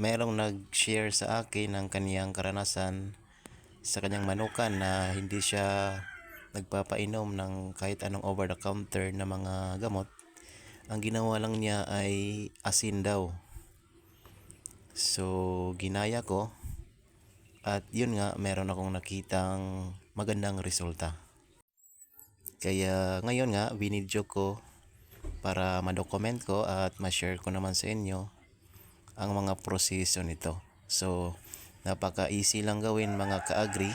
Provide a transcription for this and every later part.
merong nag-share sa akin ng kaniyang karanasan sa kanyang manukan na hindi siya nagpapainom ng kahit anong over the counter na mga gamot. Ang ginawa lang niya ay asin daw. So, ginaya ko at yun nga, meron akong nakitang magandang resulta. Kaya ngayon nga, binidyo ko para ma-document ko at ma-share ko naman sa inyo ang mga proseso nito. So, napaka-easy lang gawin mga ka-agri.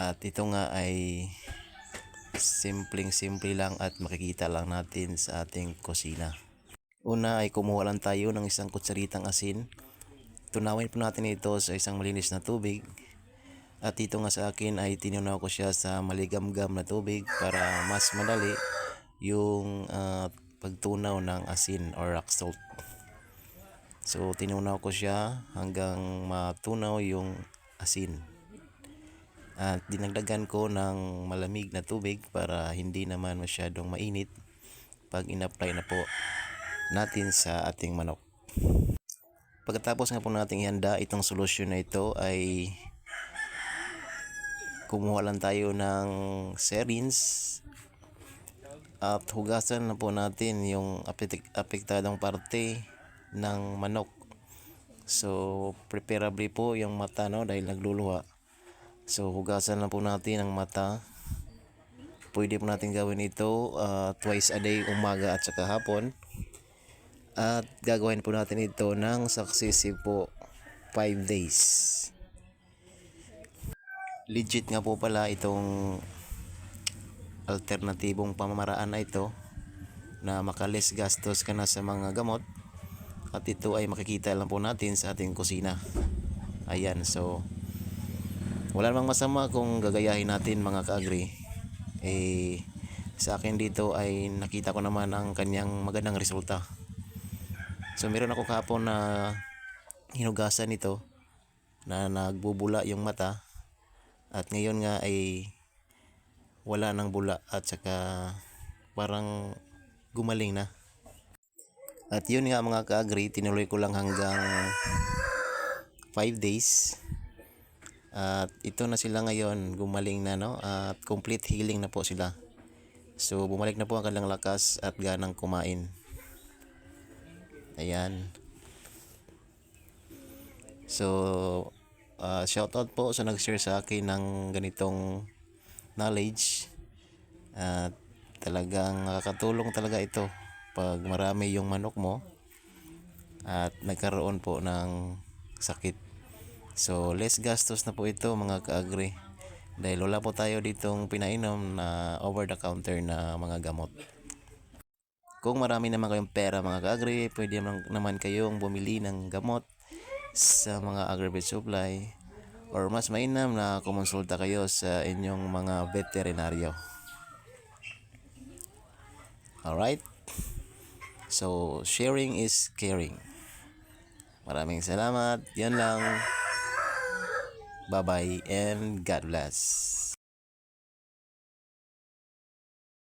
At ito nga ay simpleng-simple lang at makikita lang natin sa ating kusina. Una ay kumuha lang tayo ng isang kutsaritang asin. Tunawin po natin ito sa isang malinis na tubig. At dito nga sa akin ay tinunaw ko siya sa maligamgam na tubig para mas madali yung ah, pagtunaw ng asin or rock salt. So tinunaw ko siya hanggang matunaw yung asin. At dinagdagan ko ng malamig na tubig para hindi naman masyadong mainit pag in-apply na po natin sa ating manok. Pagkatapos nga po nating ihanda itong solusyon na ito ay kumuha lang tayo ng serins at hugasan na po natin yung apek- apektadong parte ng manok. So, preferably po yung mata no dahil nagluluha. So, hugasan na po natin ang mata. Pwede po natin gawin ito ah, twice a day, umaga at saka hapon. At gagawin po natin ito ng successive po 5 days. Legit nga po pala itong alternatibong pamamaraan na ito na makalis gastos ka na sa mga gamot at ito ay makikita lang po natin sa ating kusina. Ayan, so wala namang masama kung gagayahin natin mga kaagri. Eh, sa akin dito ay nakita ko naman ang kanyang magandang resulta. So meron ako kahapon na hinugasan nito na nagbubula yung mata at ngayon nga ay wala nang bula at saka parang gumaling na. At yun nga mga ka-agree, tinuloy ko lang hanggang 5 days. At ito na sila ngayon, gumaling na no, at complete healing na po sila. So bumalik na po ang kanilang lakas at ganang kumain. Ayan. So, uh, shoutout po sa nag-share sa akin ng ganitong knowledge. At talagang nakakatulong talaga ito pag marami yung manok mo at nagkaroon po ng sakit. So, less gastos na po ito mga ka-agri. Dahil wala po tayo ditong pinainom na over-the-counter na mga gamot. Kung marami naman kayong pera mga ka-agri, pwede naman, kayong bumili ng gamot sa mga agri supply or mas mainam na kumonsulta kayo sa inyong mga veterinaryo. Alright? So, sharing is caring. Maraming salamat. Yan lang. Bye-bye and God bless.